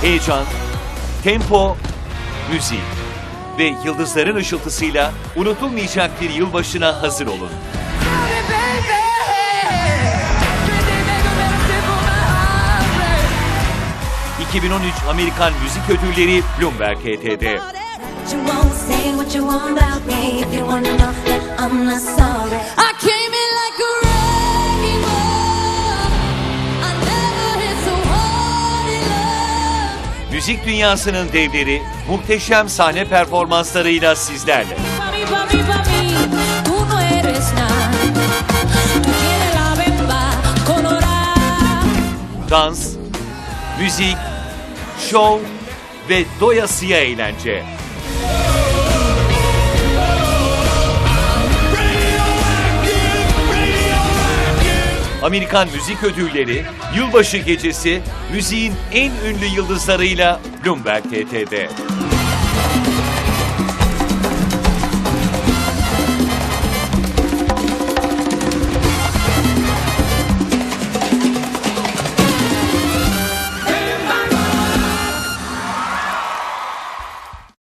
heyecan, tempo, müzik ve yıldızların ışıltısıyla unutulmayacak bir yılbaşına hazır olun. 2013 Amerikan Müzik Ödülleri Bloomberg HT'de. You Müzik dünyasının devleri muhteşem sahne performanslarıyla sizlerle. Dans, müzik, şov ve doyasıya eğlence. Amerikan Müzik Ödülleri Yılbaşı Gecesi müziğin en ünlü yıldızlarıyla Bloomberg TT'de.